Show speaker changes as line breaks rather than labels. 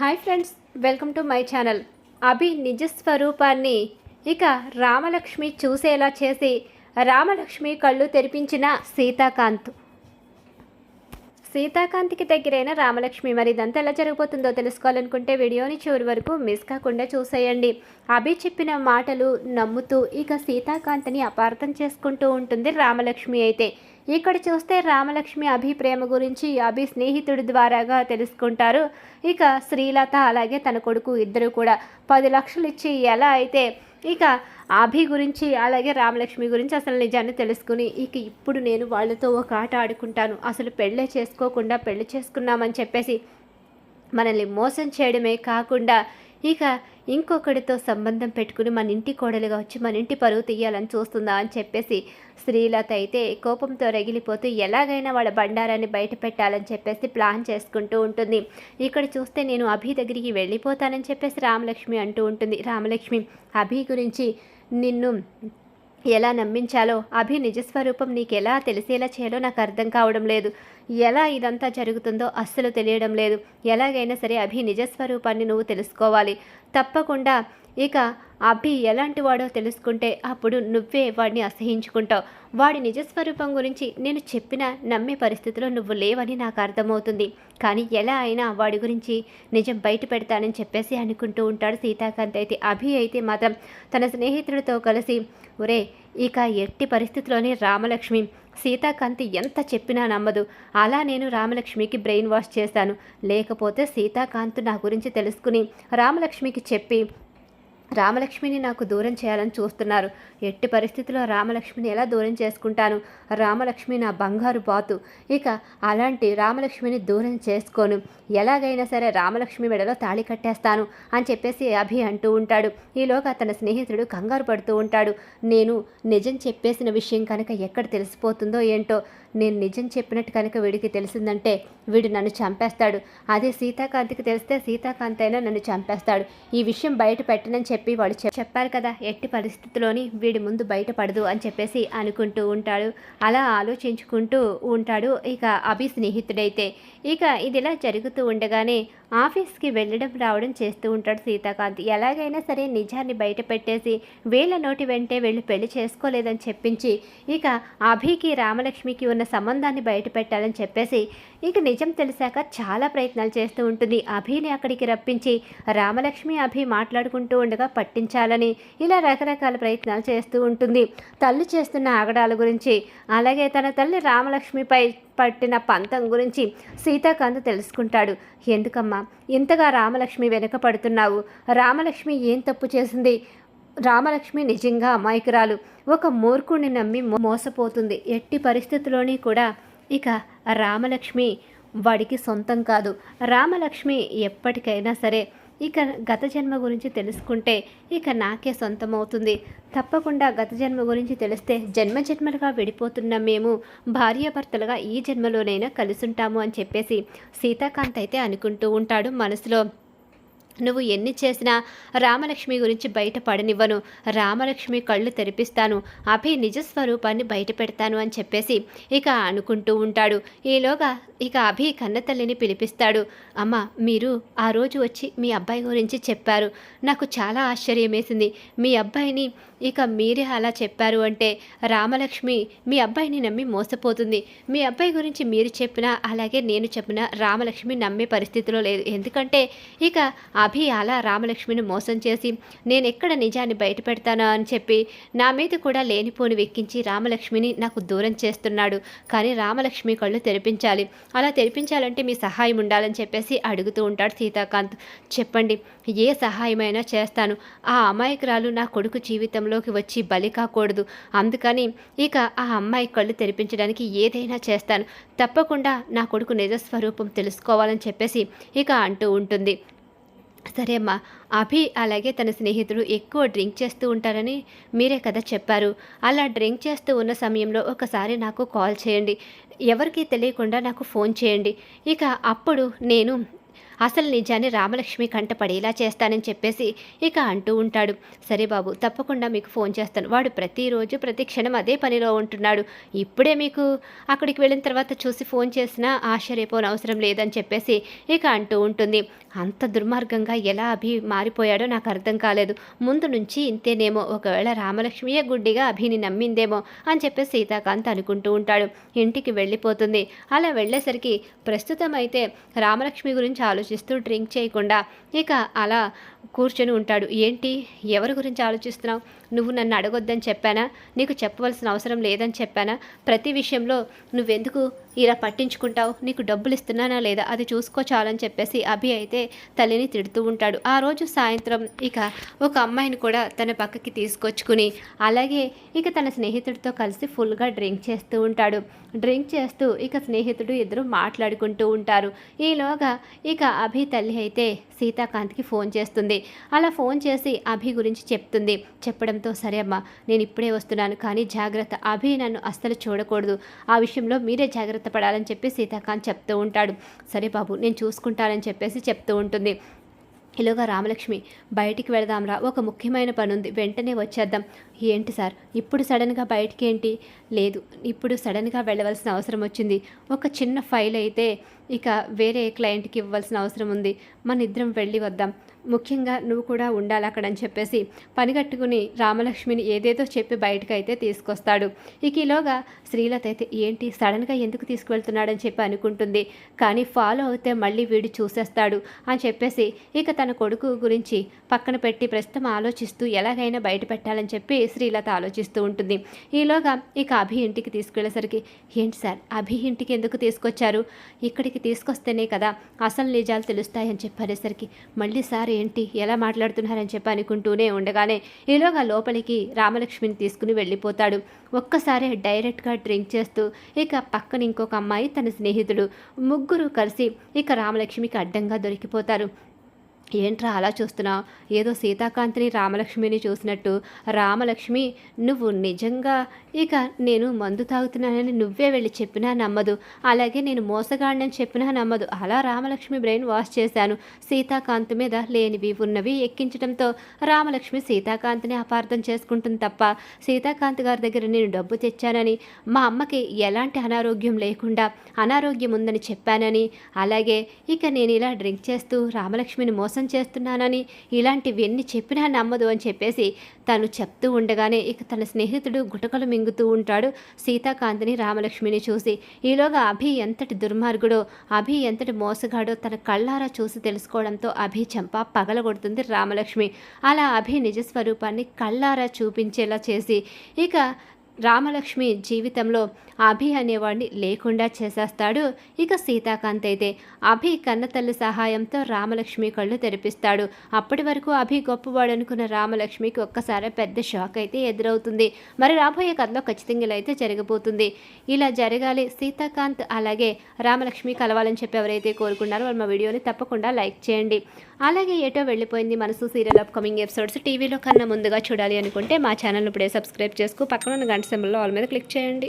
Hi friends welcome to my channel. Abhi నిజ స్వరూపాన్ని ఇక రామలక్ష్మి చూసేలా చేసి రామలక్ష్మి కళ్ళు తెరిపించిన సీతాకాంత్. సీతాకాంత్కి దగ్గరైన రామలక్ష్మి మరి ఇదంతా ఎలా జరిగిపోతుందో తెలుసుకోవాలనుకుంటే వీడియోని చివరి వరకు మిస్ కాకుండా చూసేయండి. అభి చెప్పిన మాటలు నమ్ముతూ ఇక సీతాకాంత్ని అపార్థం చేసుకుంటూ ఉంటుంది రామలక్ష్మి అయితే. ఇక్కడ చూస్తే రామలక్ష్మి అభి ప్రేమ గురించి అభి స్నేహితుడి ద్వారాగా తెలుసుకుంటారు. ఇక శ్రీలత అలాగే తన కొడుకు ఇద్దరు కూడా పది లక్షలు ఇచ్చి ఎలా అయితే ఇక అభి గురించి అలాగే రామలక్ష్మి గురించి అసలు నిజాన్ని తెలుసుకుని ఇక ఇప్పుడు నేను వాళ్ళతో ఒక ఆట ఆడుకుంటాను. అసలు పెళ్ళే చేసుకోకుండా పెళ్ళి చేసుకున్నామని చెప్పేసి మనల్ని మోసం చేయడమే కాకుండా ఇక ఇంకొకడితో సంబంధం పెట్టుకుని మన ఇంటి కోడలుగా వచ్చి మన ఇంటి పరువు తీయాలని చూస్తుందా అని చెప్పేసి శ్రీలత అయితే కోపంతో రగిలిపోతూ ఎలాగైనా వాళ్ళ బండారాన్ని బయట పెట్టాలని చెప్పేసి ప్లాన్ చేసుకుంటూ ఉంటుంది. ఇక్కడ చూస్తే నేను అభి దగ్గరికి వెళ్ళిపోతానని చెప్పేసి రామలక్ష్మి అంటూ ఉంటుంది. రామలక్ష్మి అభి గురించి నిన్ను ఎలా నమ్మించాలో అభి నిజస్వరూపం నీకు ఎలా తెలిసేలా చేయాలో నాకు అర్థం కావడం లేదు. ఎలా ఇదంతా జరుగుతుందో అస్సలు తెలియడం లేదు. ఎలాగైనా సరే అభి నిజస్వరూపాన్ని నువ్వు తెలుసుకోవాలి. తప్పకుండా ఇక అభి ఎలాంటి వాడో తెలుసుకుంటే అప్పుడు నువ్వే వాడిని అసహించుకుంటావు. వాడి నిజస్వరూపం గురించి నేను చెప్పిన నమ్మే పరిస్థితిలో నువ్వు లేవని నాకు అర్థమవుతుంది. కానీ ఎలా అయినా వాడి గురించి నిజం బయట పెడతానని చెప్పేసి అనుకుంటూ ఉంటాడు సీతాకాంత్. అయితే అభి అయితే మాత్రం తన స్నేహితుడితో కలిసి ఒరే ఇక ఎట్టి పరిస్థితిలోనే రామలక్ష్మి సీతాకాంతి ఎంత చెప్పినా నమ్మదు. అలా నేను రామలక్ష్మికి బ్రెయిన్ వాష్ చేశాను లేకపోతే సీతాకాంత్ నా గురించి తెలుసుకుని రామలక్ష్మికి చెప్పి రామలక్ష్మిని నాకు దూరం చేయాలని చూస్తున్నారు. ఎట్టి పరిస్థితిలో రామలక్ష్మిని ఎలా దూరం చేసుకుంటాను? రామలక్ష్మి నా బంగారు బాతు. ఇక అలాంటి రామలక్ష్మిని దూరం చేసుకోను. ఎలాగైనా సరే రామలక్ష్మి మెడలో తాళి కట్టేస్తాను అని చెప్పేసి అభి అంటూ ఉంటాడు. ఈలోగా తన స్నేహితుడు కంగారు పడుతూ ఉంటాడు. నేను నిజం చెప్పేసిన విషయం కనుక ఎక్కడ తెలిసిపోతుందో ఏంటో? నేను నిజం చెప్పినట్టు కనుక వీడికి తెలిసిందంటే వీడు నన్ను చంపేస్తాడు. అదే సీతాకాంతికి తెలిస్తే సీతాకాంత్ అయినా నన్ను చంపేస్తాడు. ఈ విషయం బయట పెట్టనని చెప్పి చెప్పి వాళ్ళు చెప్పారు కదా ఎట్టి పరిస్థితిలోని వీడి ముందు బయటపడదు అని చెప్పేసి అనుకుంటూ ఉంటాడు. అలా ఆలోచించుకుంటూ ఉంటాడు ఇక అభి స్నేహితుడైతే. ఇక ఇదిలా జరుగుతూ ఉండగానే ఆఫీస్కి వెళ్ళడం రావడం చేస్తూ ఉంటాడు సీతాకాంత్. ఎలాగైనా సరే నిజాన్ని బయట పెట్టేసి వీళ్ళ నోటి వెంటే వెళ్ళి పెళ్ళి చేసుకోలేదని చెప్పించి ఇక అభికి రామలక్ష్మికి ఉన్న సంబంధాన్ని బయట పెట్టాలని చెప్పేసి ఇక నిజం తెలిసాక చాలా ప్రయత్నాలు చేస్తూ ఉంటుంది. అభిని అక్కడికి రప్పించి రామలక్ష్మి అభి మాట్లాడుకుంటూ ఉండగా పట్టించాలని ఇలా రకరకాల ప్రయత్నాలు చేస్తూ ఉంటుంది. తల్లి చేస్తున్న ఆగడాల గురించి అలాగే తన తల్లి రామలక్ష్మిపై పట్టిన పంతం గురించి సీతాకాంత్ తెలుసుకుంటాడు. ఎందుకమ్మా? ఇంతగా రామలక్ష్మి వెనుకపడుతున్నావు? రామలక్ష్మి ఏం తప్పు చేసింది? రామలక్ష్మి నిజంగా అమాయకురాలు. ఒక మూర్ఖుడిని నమ్మి మోసపోతుంది. ఎట్టి పరిస్థితుల్లోని కూడా ఇక రామలక్ష్మి వాడికి సొంతం కాదు. రామలక్ష్మి ఎప్పటికైనా సరే ఇక గత జన్మ గురించి తెలుసుకుంటే ఇక నాకే సొంతమవుతుంది. తప్పకుండా గత జన్మ గురించి తెలిస్తే జన్మ జన్మలుగా విడిపోతున్న మేము భార్యాభర్తలుగా ఈ జన్మలోనైనా కలిసుంటాము అని చెప్పేసి సీతాకాంత్ అయితే అనుకుంటూ ఉంటాడు మనసులో. నువ్వు ఎన్ని చేసినా రామలక్ష్మి గురించి బయట పడనివ్వను రామలక్ష్మి కళ్ళు తెరిపిస్తాను. అభి నిజ స్వరూపాన్ని బయట పెడతాను అని చెప్పేసి ఇక అనుకుంటూ ఉంటాడు. ఈలోగా ఇక అభి కన్నతల్లిని పిలిపిస్తాడు. అమ్మ మీరు ఆ రోజు వచ్చి మీ అబ్బాయి గురించి చెప్పారు. నాకు చాలా ఆశ్చర్యం వేసింది మీ అబ్బాయిని ఇక మీరే అలా చెప్పారు అంటే రామలక్ష్మి మీ అబ్బాయిని నమ్మి మోసపోతుంది. మీ అబ్బాయి గురించి మీరు చెప్పినా అలాగే నేను చెప్పినా రామలక్ష్మి నమ్మే పరిస్థితిలో లేదు. ఎందుకంటే ఇక అభి అలా రామలక్ష్మిని మోసం చేసి నేను ఎక్కడ నిజాన్ని బయటపెడతానా? అని చెప్పి నా మీద కూడా లేనిపోని వెక్కించి రామలక్ష్మిని నాకు దూరం చేస్తున్నాడు. కానీ రామలక్ష్మి కళ్ళు తెరిపించాలి. అలా తెరిపించాలంటే మీ సహాయం ఉండాలని చెప్పేసి అడుగుతూ ఉంటాడు సీతాకాంత్. చెప్పండి ఏ సహాయమైనా చేస్తాను. ఆ అమాయకురాలు నా కొడుకు జీవితంలోకి వచ్చి బలి కాకూడదు. అందుకని ఇక ఆ అమ్మాయి కళ్ళు తెరిపించడానికి ఏదైనా చేస్తాను. తప్పకుండా నా కొడుకు నిజస్వరూపం తెలుసుకోవాలని చెప్పేసి ఇక అంటూ ఉంటుంది. సరే అమ్మా. అభి అలాగే తన స్నేహితుడు ఎక్కువ డ్రింక్ చేస్తూ ఉంటారని మీరే కదా చెప్పారు. అలా డ్రింక్ చేస్తూ ఉన్న సమయంలో ఒకసారి నాకు కాల్ చేయండి. ఎవరికీ తెలియకుండా నాకు ఫోన్ చేయండి. ఇక అప్పుడు నేను అసలు నిజాన్ని రామలక్ష్మి కంట పడేలా చేస్తానని చెప్పేసి ఇక అంటూ ఉంటాడు. సరే బాబు తప్పకుండా మీకు ఫోన్ చేస్తాను. వాడు ప్రతిరోజు ప్రతి క్షణం అదే పనిలో ఉంటున్నాడు. ఇప్పుడే మీకు అక్కడికి వెళ్ళిన తర్వాత చూసి ఫోన్ చేసినా ఆశ్చర్యపోని అవసరం లేదని చెప్పేసి ఇక అంటూ ఉంటుంది. అంత దుర్మార్గంగా ఎలా అభి మారిపోయాడో నాకు అర్థం కాలేదు. ముందు నుంచి ఇంతేనేమో ఒకవేళ రామలక్ష్మియే గుడ్డిగా అభిని నమ్మిందేమో అని చెప్పి సీతాకాంత్ అనుకుంటూ ఉంటాడు. ఇంటికి వెళ్ళిపోతుంది. అలా వెళ్ళేసరికి ప్రస్తుతం అయితే రామలక్ష్మి గురించి ఆలోచన ఆలోచిస్తూ డ్రింక్ చేయకుండా ఇక అలా కూర్చొని ఉంటాడు. ఏంటి? ఎవరి గురించి ఆలోచిస్తున్నావు? నువ్వు నన్ను అడగొద్దని చెప్పానా? నీకు చెప్పవలసిన అవసరం లేదని చెప్పానా? ప్రతి విషయంలో నువ్వెందుకు ఇలా పట్టించుకుంటావు నీకు డబ్బులు ఇస్తున్నానా లేదా? అది చూసుకో చాలని చెప్పేసి అభి అయితే తల్లిని తిడుతూ ఉంటాడు. ఆ రోజు సాయంత్రం ఇక ఒక అమ్మాయిని కూడా తన పక్కకి తీసుకొచ్చుకుని అలాగే ఇక తన స్నేహితుడితో కలిసి ఫుల్గా డ్రింక్ చేస్తూ ఉంటాడు. డ్రింక్ చేస్తూ ఇక స్నేహితుడు ఇద్దరు మాట్లాడుకుంటూ ఉంటారు. ఈలోగా ఇక అభి తల్లి అయితే సీతాకాంత్కి ఫోన్ చేస్తుంది. అలా ఫోన్ చేసి అభి గురించి చెప్తుంది. చెప్పడంతో సరే అమ్మా నేను ఇప్పుడే వస్తున్నాను కానీ జాగ్రత్త అభి నన్ను అస్సలు చూడకూడదు. ఆ విషయంలో మీరే జాగ్రత్త పడాలని చెప్పి సీతాకాంత్ చెప్తూ ఉంటాడు. సరే బాబు నేను చూసుకుంటానని చెప్పేసి చెప్తూ ఉంటుంది. ఇలాగా రామలక్ష్మి బయటికి వెళదాంరా. ఒక ముఖ్యమైన పని ఉంది వెంటనే వచ్చేద్దాం. ఏంటి సార్? ఇప్పుడు సడన్గా బయటికి ఏంటి లేదు ఇప్పుడు సడన్గా వెళ్ళవలసిన అవసరం వచ్చింది. ఒక చిన్న ఫైల్ అయితే ఇక వేరే క్లయింట్కి ఇవ్వాల్సిన అవసరం ఉంది. మన ఇద్దరం వెళ్ళి వద్దాం. ముఖ్యంగా నువ్వు కూడా ఉండాలి అక్కడ అని చెప్పేసి పనిగట్టుకుని రామలక్ష్మిని ఏదేదో చెప్పి బయటకైతే అయితే తీసుకొస్తాడు. ఇక ఈలోగా శ్రీలత అయితే ఏంటి? సడన్గా ఎందుకు తీసుకువెళ్తున్నాడని చెప్పి అనుకుంటుంది. కానీ ఫాలో అవుతే మళ్ళీ వీడు చూసేస్తాడు అని చెప్పేసి ఇక తన కొడుకు గురించి పక్కన పెట్టి ప్రస్తుతం ఆలోచిస్తూ ఎలాగైనా బయట పెట్టాలని చెప్పి శ్రీలత ఆలోచిస్తూ ఉంటుంది. ఈలోగా ఇక అభి ఇంటికి తీసుకెళ్ళేసరికి ఏంటి సార్ అభి ఇంటికి ఎందుకు తీసుకొచ్చారు? ఇక్కడికి తీసుకొస్తేనే కదా అసలు నిజాలు తెలుస్తాయని చెప్పేసరికి మళ్ళీ సార్ ఏంటి ఎలా మాట్లాడుతున్నారని చెప్పి అనుకుంటూనే ఉండగానే ఈలోగా లోపలికి రామలక్ష్మిని తీసుకుని వెళ్ళిపోతాడు. ఒక్కసారే డైరెక్ట్గా డ్రింక్ చేస్తూ ఇక పక్కన ఇంకొక అమ్మాయి తన స్నేహితుడు ముగ్గురు కలిసి ఇక రామలక్ష్మికి అడ్డంగా దొరికిపోతారు. ఏంట్రా అలా చూస్తున్నావు ఏదో సీతాకాంతిని రామలక్ష్మిని చూసినట్టు. రామలక్ష్మి నువ్వు నిజంగా ఇక నేను మందు తాగుతున్నానని నువ్వే వెళ్ళి చెప్పినా నమ్మదు. అలాగే నేను మోసగాడినని చెప్పినా నమ్మదు. అలా రామలక్ష్మి బ్రెయిన్ వాష్ చేశాను. సీతాకాంత్ మీద లేనివి ఉన్నవి ఎక్కించడంతో రామలక్ష్మి సీతాకాంత్ని అపార్థం చేసుకుంటుంది తప్ప సీతాకాంత్ గారి దగ్గర నేను డబ్బు తెచ్చానని మా అమ్మకి ఎలాంటి అనారోగ్యం లేకుండా అనారోగ్యం ఉందని చెప్పానని. అలాగే ఇక నేను ఇలా డ్రింక్ చేస్తూ రామలక్ష్మిని మోసం మోసం చేస్తున్నానని ఇలాంటివన్నీ చెప్పినా నమ్మదు అని చెప్పేసి తను చెప్తూ ఉండగానే ఇక తన స్నేహితుడు గుటకలు మింగుతూ ఉంటాడు. సీతాకాంతిని రామలక్ష్మిని చూసి ఈలోగా అభి ఎంతటి దుర్మార్గుడో అభి ఎంతటి మోసగాడో తన కళ్ళారా చూసి తెలుసుకోవడంతో అభి చెంప పగలగొడుతుంది రామలక్ష్మి. అలా అభి నిజస్వరూపాన్ని కళ్ళారా చూపించేలా చేసి ఇక రామలక్ష్మి జీవితంలో అభి అనేవాడిని లేకుండా చేసేస్తాడు. ఇక సీతాకాంత్ అయితే అభి కన్నతల్లి సహాయంతో రామలక్ష్మి కళ్ళు తెరిపిస్తాడు. అప్పటి వరకు అభి గొప్పవాడు అనుకున్న రామలక్ష్మికి ఒక్కసారి పెద్ద షాక్ అయితే ఎదురవుతుంది. మరి రాబోయే కథలో ఖచ్చితంగా అయితే జరగబోతుంది. ఇలా జరగాలి సీతాకాంత్ అలాగే రామలక్ష్మి కలవాలని చెప్పి ఎవరైతే కోరుకున్నారో వాళ్ళు మా వీడియోని తప్పకుండా లైక్ చేయండి. అలాగే ఏటో వెళ్ళిపోయింది మనసు సీరియల్ అప్కమింగ్ ఎపిసోడ్స్ టీవీలో కన్నా ముందుగా చూడాలి అనుకుంటే మా ఛానల్ ఇప్పుడే సబ్స్క్రైబ్ చేసుకో. పక్కన గంట సింబల్లో ఆల్ మీద క్లిక్ చేయండి.